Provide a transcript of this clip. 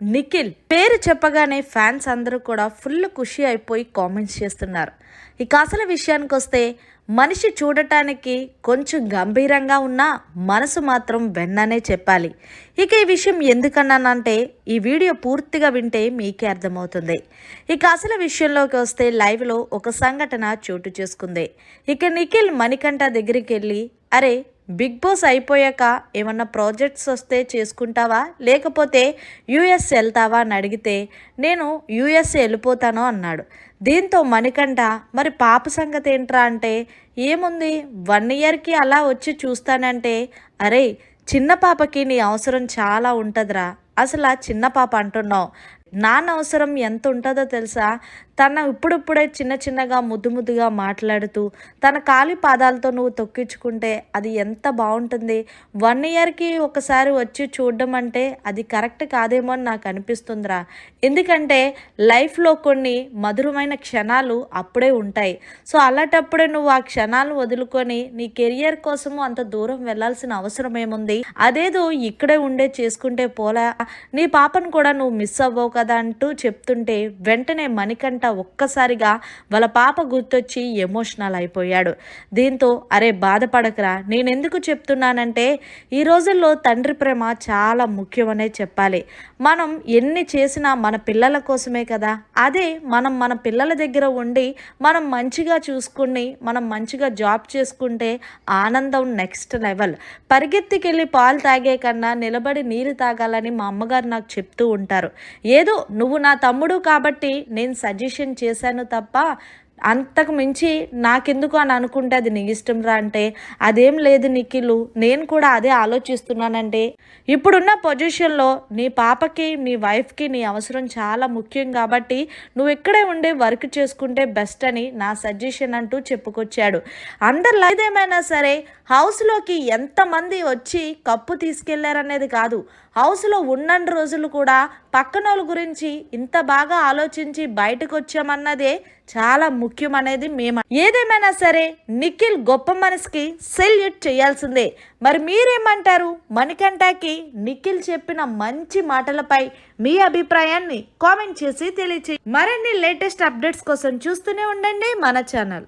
నిఖిల్ పేరు చెప్పగానే ఫ్యాన్స్ అందరూ కూడా ఫుల్ ఖుషి అయిపోయి కామెంట్స్ చేస్తున్నారు. ఇక అసలు విషయానికి వస్తే మనిషి చూడటానికి కొంచెం గంభీరంగా ఉన్నా మనసు మాత్రం వెన్ననే చెప్పాలి. ఇక ఈ విషయం ఎందుకన్నానంటే ఈ వీడియో పూర్తిగా వింటే మీకే అర్థమవుతుంది. ఇక అసలు విషయంలోకి వస్తే లైవ్లో ఒక సంఘటన చోటు చేసుకుంది. ఇక నిఖిల్ మణికంఠ దగ్గరికి వెళ్ళి అరే బిగ్ బాస్ అయిపోయాక ఏమన్నా ప్రాజెక్ట్స్ వస్తే చేసుకుంటావా? లేకపోతే యూఎస్ వెళ్తావా అని అడిగితే నేను యూఎస్ వెళ్ళిపోతాను అన్నాడు. దీంతో మణికంఠ మరి పాప సంగతి ఏంట్రా అంటే ఏముంది? వన్ ఇయర్కి అలా వచ్చి చూస్తానంటే అరే చిన్న పాపకి నీ అవసరం చాలా ఉంటుందిరా. అసలు ఆ చిన్న పాప అంటున్నావు. నాన్న అవసరం ఎంత ఉంటుందో తెలుసా? తన ఇప్పుడిప్పుడే చిన్న చిన్నగా ముద్దు ముద్దుగా మాట్లాడుతూ తన కాలి పాదాలతో నువ్వు తొక్కించుకుంటే అది ఎంత బాగుంటుంది వన్ ఇయర్కి ఒకసారి వచ్చి చూడడం అంటే అది కరెక్ట్ కాదేమో అని నాకు అనిపిస్తుందిరా. ఎందుకంటే లైఫ్లో కొన్ని మధురమైన క్షణాలు అప్పుడే ఉంటాయి. సో అలాంటప్పుడే నువ్వు ఆ క్షణాలు వదులుకొని నీ కెరియర్ కోసము అంత దూరం వెళ్ళాల్సిన అవసరం ఏముంది? అదేదో ఇక్కడే ఉండే చేసుకుంటే పోలా. నీ పాపను కూడా నువ్వు మిస్ అవ్వవు కదా అంటూ చెప్తుంటే వెంటనే మణికంఠ ఒక్కసారిగా వాళ్ళ పాప గుర్తొచ్చి ఎమోషనల్ అయిపోయాడు. దీంతో అరే బాధపడకరా నేనెందుకు చెప్తున్నానంటే ఈ రోజుల్లో తండ్రి ప్రేమ చాలా ముఖ్యమనే చెప్పాలి. మనం ఎన్ని చేసినా మన పిల్లల కోసమే కదా. అదే మనం మన పిల్లల దగ్గర ఉండి మనం మంచిగా చూసుకుని మనం మంచిగా జాబ్ చేసుకుంటే ఆనందం నెక్స్ట్ లెవెల్. పరిగెత్తికెళ్ళి పాలు తాగే కన్నా నిలబడి నీరు తాగాలని మా అమ్మగారు నాకు చెప్తూ ఉంటారు. ఏదో నువ్వు నా తమ్ముడు కాబట్టి నేను సజెషన్ చేశాను తప్ప అంతకు మించి నాకెందుకు అని అనుకుంటే అది నీ ఇష్టం రా అంటే అదేం లేదు నిఖిలు. నేను కూడా అదే ఆలోచిస్తున్నానంటే. ఇప్పుడున్న పొజిషన్లో నీ పాపకి నీ వైఫ్కి నీ అవసరం చాలా ముఖ్యం కాబట్టి నువ్వు ఇక్కడే ఉండి వర్క్ చేసుకుంటే బెస్ట్ అని నా సజెషన్ అంటూ చెప్పుకొచ్చాడు. అందరిలో ఏదేమైనా సరే హౌస్లోకి ఎంతమంది వచ్చి కప్పు తీసుకెళ్ళారనేది కాదు. హౌస్లో ఉన్నన్ని రోజులు కూడా పక్కనోళ్ళ గురించి ఇంత బాగా ఆలోచించి బయటకు వచ్చామన్నదే చాలా ముఖ్యం అనేది మేము ఏదేమైనా సరే నిఖిల్ గొప్ప మనసుకి సెల్యూట్ చేయాల్సిందే. మరి మీరేమంటారు? మణికంఠకి నిఖిల్ చెప్పిన మంచి మాటలపై మీ అభిప్రాయాన్ని కామెంట్ చేసి తెలియచేయండి. మరిన్ని లేటెస్ట్ అప్డేట్స్ కోసం చూస్తూనే ఉండండి మన ఛానల్.